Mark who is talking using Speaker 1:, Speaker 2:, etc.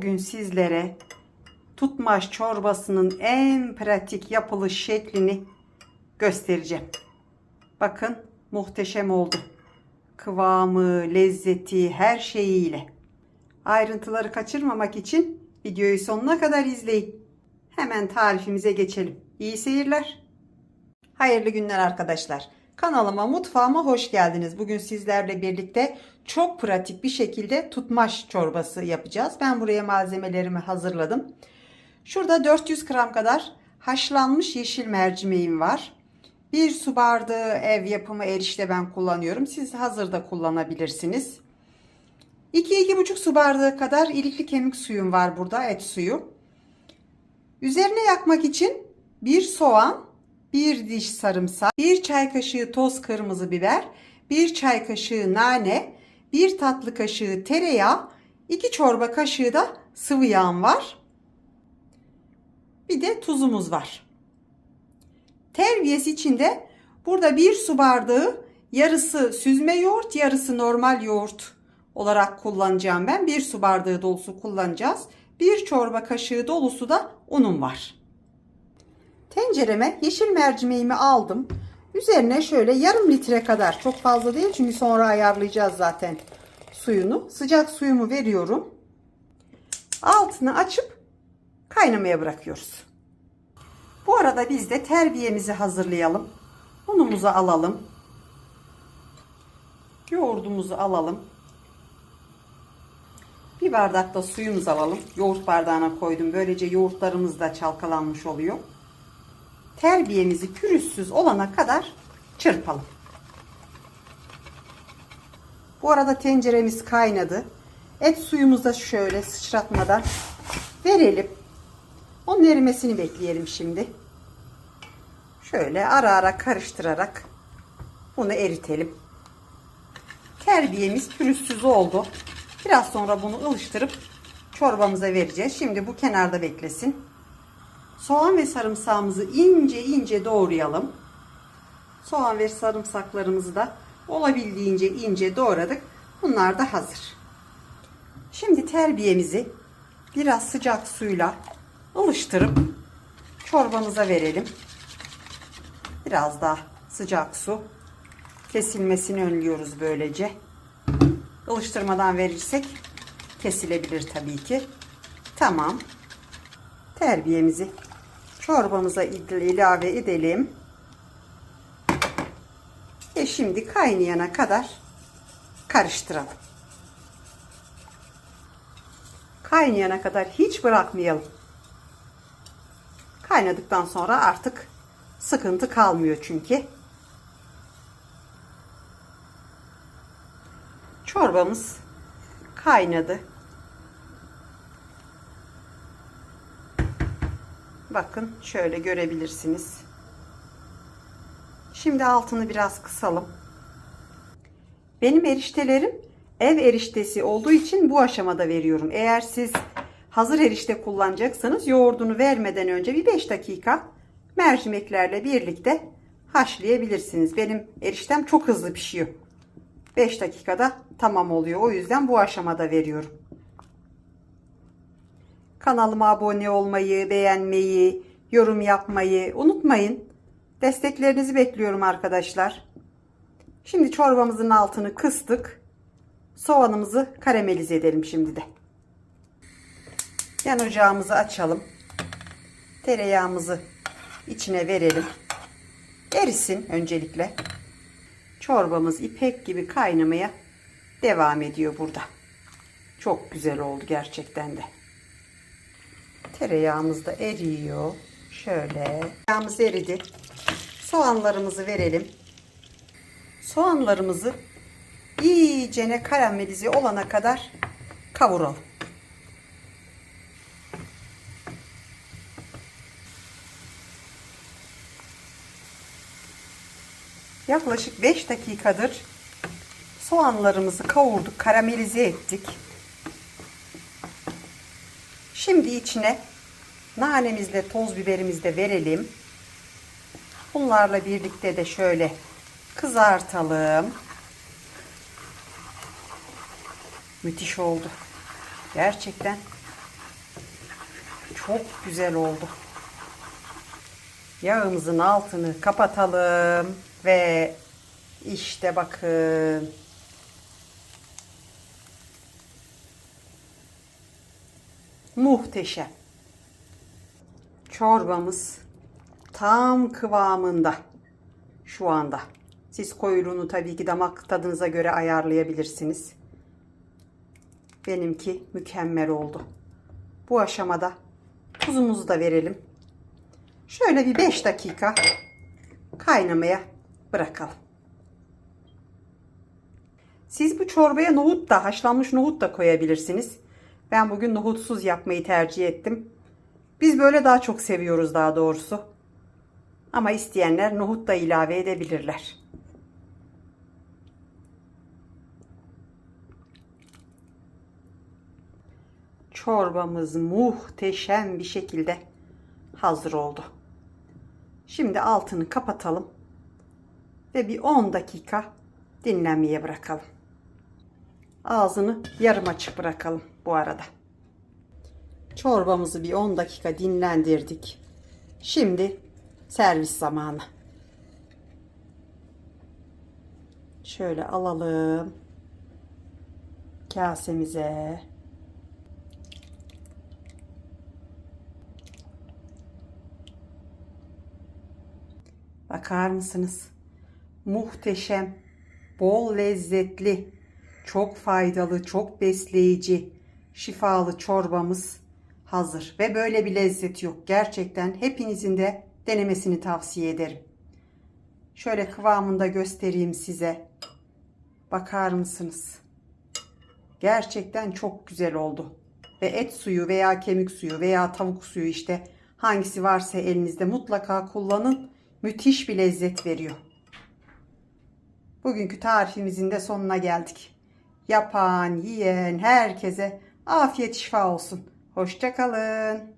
Speaker 1: Bugün sizlere tutmaş çorbasının en pratik yapılış şeklini göstereceğim. Bakın muhteşem oldu. Kıvamı, lezzeti, her şeyiyle. Ayrıntıları kaçırmamak için videoyu sonuna kadar izleyin. Hemen tarifimize geçelim. İyi seyirler. Hayırlı günler arkadaşlar. Kanalıma, mutfağıma hoş geldiniz. Bugün sizlerle birlikte çok pratik bir şekilde tutmaş çorbası yapacağız. Ben buraya malzemelerimi hazırladım. Şurada 400 gram kadar haşlanmış yeşil mercimeğim var. Bir su bardağı ev yapımı erişte ben kullanıyorum. Siz hazır da kullanabilirsiniz. 2-2,5 su bardağı kadar ilikli kemik suyum var burada et suyu. Üzerine yakmak için bir soğan, bir diş sarımsak, bir çay kaşığı toz kırmızı biber, bir çay kaşığı nane, bir tatlı kaşığı tereyağı, iki çorba kaşığı da sıvı yağım var. Bir de tuzumuz var. Terbiyesi için de burada bir su bardağı yarısı süzme yoğurt, yarısı normal yoğurt olarak kullanacağım ben. Bir su bardağı dolusu kullanacağız. Bir çorba kaşığı dolusu da unum var. Tencereme yeşil mercimeğimi aldım. Üzerine şöyle yarım litre kadar çok fazla değil çünkü sonra ayarlayacağız zaten suyunu. Sıcak suyumu veriyorum. Altını açıp kaynamaya bırakıyoruz. Bu arada biz de terbiyemizi hazırlayalım. Unumuzu alalım. Yoğurdumuzu alalım. Bir bardak da suyumuzu alalım. Yoğurt bardağına koydum. Böylece yoğurtlarımız da çalkalanmış oluyor. Terbiyemizi pürüzsüz olana kadar çırpalım. Bu arada tenceremiz kaynadı. Et suyumuzu da şöyle sıçratmadan verelim. Onun erimesini bekleyelim şimdi. Şöyle ara ara karıştırarak bunu eritelim. Terbiyemiz pürüzsüz oldu. Biraz sonra bunu ılıştırıp çorbamıza vereceğiz. Şimdi bu kenarda beklesin. Soğan ve sarımsağımızı ince ince doğrayalım. Soğan ve sarımsaklarımızı da olabildiğince ince doğradık. Bunlar da hazır. Şimdi terbiyemizi biraz sıcak suyla ılıştırıp çorbamıza verelim. Biraz daha sıcak su kesilmesini önlüyoruz böylece. Ilıştırmadan verirsek kesilebilir tabii ki. Tamam. Terbiyemizi çorbamıza ilave edelim. Ve şimdi kaynayana kadar karıştıralım. Kaynayana kadar hiç bırakmayalım. Kaynadıktan sonra artık sıkıntı kalmıyor çünkü. Çorbamız kaynadı. Bakın şöyle görebilirsiniz. Şimdi altını biraz kısalım. Benim eriştelerim ev eriştesi olduğu için bu aşamada veriyorum. Eğer siz hazır erişte kullanacaksanız yoğurdunu vermeden önce bir 5 dakika mercimeklerle birlikte haşlayabilirsiniz. Benim eriştem çok hızlı pişiyor. 5 dakikada tamam oluyor. O yüzden bu aşamada veriyorum. Kanalıma abone olmayı, beğenmeyi, yorum yapmayı unutmayın. Desteklerinizi bekliyorum arkadaşlar. Şimdi çorbamızın altını kıstık. Soğanımızı karamelize edelim şimdi de. Yan ocağımızı açalım. Tereyağımızı içine verelim. Erisin öncelikle. Çorbamız ipek gibi kaynamaya devam ediyor burada. Çok güzel oldu gerçekten de. Tereyağımız da eriyor. Şöyle. Tereyağımız eridi. Soğanlarımızı verelim. Soğanlarımızı iyicene karamelize olana kadar kavuralım. Yaklaşık 5 dakikadır soğanlarımızı kavurduk, karamelize ettik. Şimdi içine nanemizle toz biberimizi de verelim. Bunlarla birlikte de şöyle kızartalım. Müthiş oldu. Gerçekten çok güzel oldu. Yağımızın altını kapatalım ve işte bakın. Muhteşem. Çorbamız tam kıvamında şu anda. Siz koyuluğunu tabii ki damak tadınıza göre ayarlayabilirsiniz. Benimki mükemmel oldu. Bu aşamada tuzumuzu da verelim. Şöyle bir 5 dakika kaynamaya bırakalım. Siz bu çorbaya nohut da haşlanmış nohut da koyabilirsiniz. Ben bugün nohutsuz yapmayı tercih ettim. Biz böyle daha çok seviyoruz daha doğrusu. Ama isteyenler nohut da ilave edebilirler. Çorbamız muhteşem bir şekilde hazır oldu. Şimdi altını kapatalım ve bir 10 dakika dinlenmeye bırakalım. Ağzını yarım açık bırakalım bu arada. Çorbamızı bir 10 dakika dinlendirdik. Şimdi servis zamanı. Şöyle alalım kasemize. Bakar mısınız? Muhteşem, bol lezzetli, çok faydalı, çok besleyici, şifalı çorbamız hazır. Ve böyle bir lezzet yok. Gerçekten hepinizin de denemesini tavsiye ederim. Şöyle kıvamında göstereyim size. Bakar mısınız? Gerçekten çok güzel oldu. Ve et suyu veya kemik suyu veya tavuk suyu işte hangisi varsa elinizde mutlaka kullanın. Müthiş bir lezzet veriyor. Bugünkü tarifimizin de sonuna geldik. Yapan, yiyen herkese afiyet şifa olsun. Hoşçakalın.